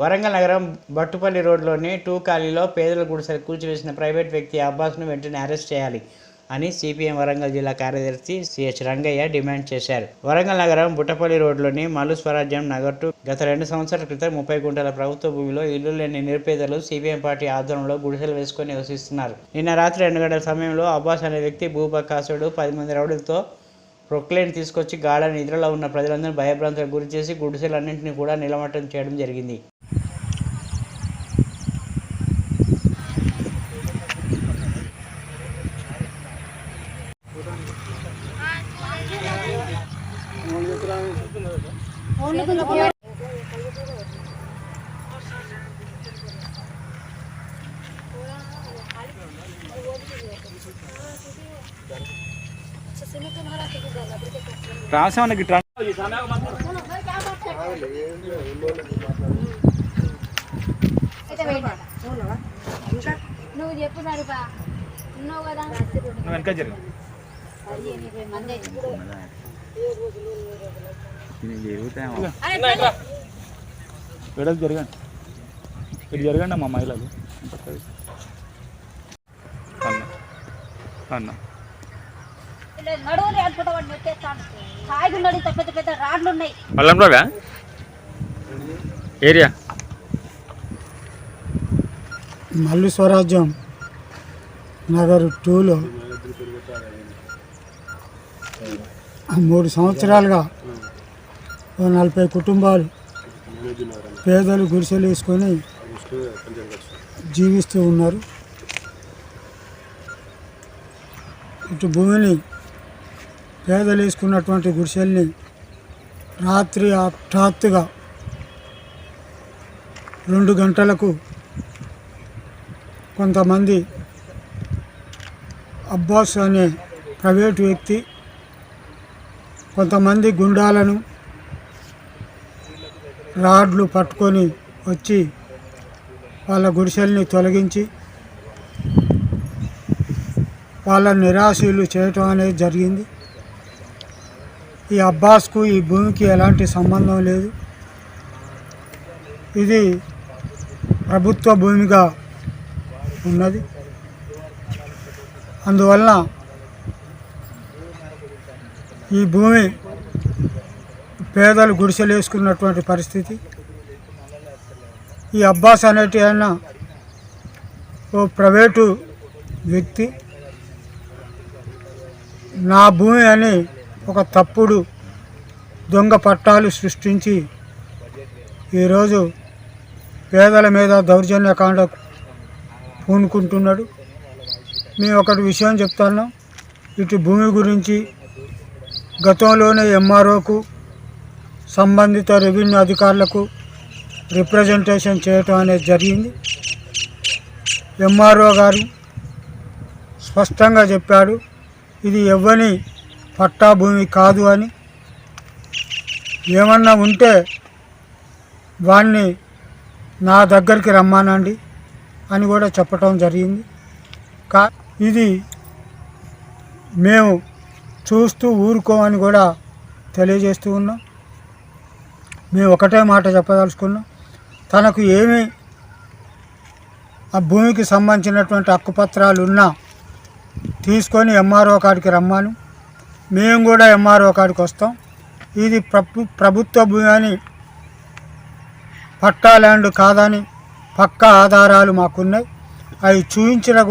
వరంగల్ నగరం బట్టుపల్లి రోడ్లోని టూ ఖాళీలో పేదల గుడిసెలు కూల్చివేసిన ప్రైవేట్ వ్యక్తి అబ్బాస్ను వెంటనే అరెస్ట్ చేయాలి అని సిపిఎం వరంగల్ జిల్లా కార్యదర్శి సిహెచ్ రంగయ్య డిమాండ్ చేశారు. వరంగల్ నగరం బుట్టపల్లి రోడ్లోని మల్లు స్వరాజ్యం నగర్ టు గత రెండు సంవత్సరాల క్రితం ముప్పై గుంటల ప్రభుత్వ భూమిలో ఇల్లు లేని నిరుపేదలు సిపిఎం పార్టీ ఆధ్వర్యంలో గుడిసెలు వేసుకొని నివసిస్తున్నారు. నిన్న రాత్రి రెండు గంటల సమయంలో అబ్బాస్ అనే వ్యక్తి భూపకాసుడు పది మంది రౌడీలతో ప్రొక్లైన్ తీసుకొచ్చి గాఢ నిద్రలో ఉన్న ప్రజలందరూ భయభ్రాంతులకు గురి చేసి గుడిసెలన్నింటినీ కూడా నిలమట్టం చేయడం జరిగింది. రాసామన్నకి ట్రా నువ్వు చెప్పు సరిపా ఉన్నావు కదా నువ్వు వెనక జరిగి అంతే వెడలు జరగండి. ఇటు జరగండి అమ్మా మహిళలు. అన్న అన్న. మల్లంలోగా? ఏరియా? మల్లు స్వరాజ్యం నగర్ టూలో. మూడు సంవత్సరాలుగా నలభై కుటుంబాలు పేదలు గుడిసెలు వేసుకొని జీవిస్తూ ఉన్నారు. ఇటు భూమిని పేదలు వేసుకున్నటువంటి గుడిసెల్ని రాత్రి హఠాత్తుగా రెండు గంటలకు కొంతమంది అబ్బాస్ అనే ప్రైవేటు వ్యక్తి కొంతమంది గుండాలను రాడ్లు పట్టుకొని వచ్చి వాళ్ళ గుడిసెల్ని తొలగించి వాళ్ళ నిరాశలు చేయటం అనేది జరిగింది. ఈ అబ్బాస్కు ఈ భూమికి ఎలాంటి సంబంధం లేదు. ఇది ప్రభుత్వ భూమిగా ఉన్నది. అందువలన ఈ భూమి పేదలు గుడిసెలు వేసుకున్నటువంటి పరిస్థితి. ఈ అబ్బాస్ అనేటి ఆయన ఓ ప్రైవేటు వ్యక్తి. నా భూమి అని ఒక తప్పుడు దొంగ పట్టాలు సృష్టించి ఈరోజు పేదల మీద దౌర్జన్యకాండ పూనుకుంటున్నాడు. మేము ఒకటి విషయం చెప్తాను. ఇటు భూమి గురించి గతంలోనే ఎంఆర్ఓకు సంబంధిత రెవెన్యూ అధికారులకు రిప్రజెంటేషన్ చేయటం అనేది జరిగింది. ఎంఆర్ఓ గారు స్పష్టంగా చెప్పాడు ఇది ఎవ్వని పట్టా భూమి కాదు అని. ఏమన్నా ఉంటే వాణ్ణి నా దగ్గరికి రమ్మానండి అని కూడా చెప్పటం జరిగింది. కా ఇది మేము చూస్తూ ఊరుకోమని కూడా తెలియజేస్తూ ఉన్నాం. మేము ఒకటే మాట చెప్పదలుచుకున్నాం. తనకు ఏమి ఆ భూమికి సంబంధించినటువంటి హక్కుపత్రాలు ఉన్నా తీసుకొని ఎంఆర్ఓ కాడికి రమ్మాను. మేము కూడా ఎంఆర్ఓ కాడికి వస్తాం. ఇది ప్రభు ప్రభుత్వ భూమి అని పట్టా ల్యాండ్ కాదని పక్కా ఆధారాలు మాకున్నాయి. అవి చూపించిన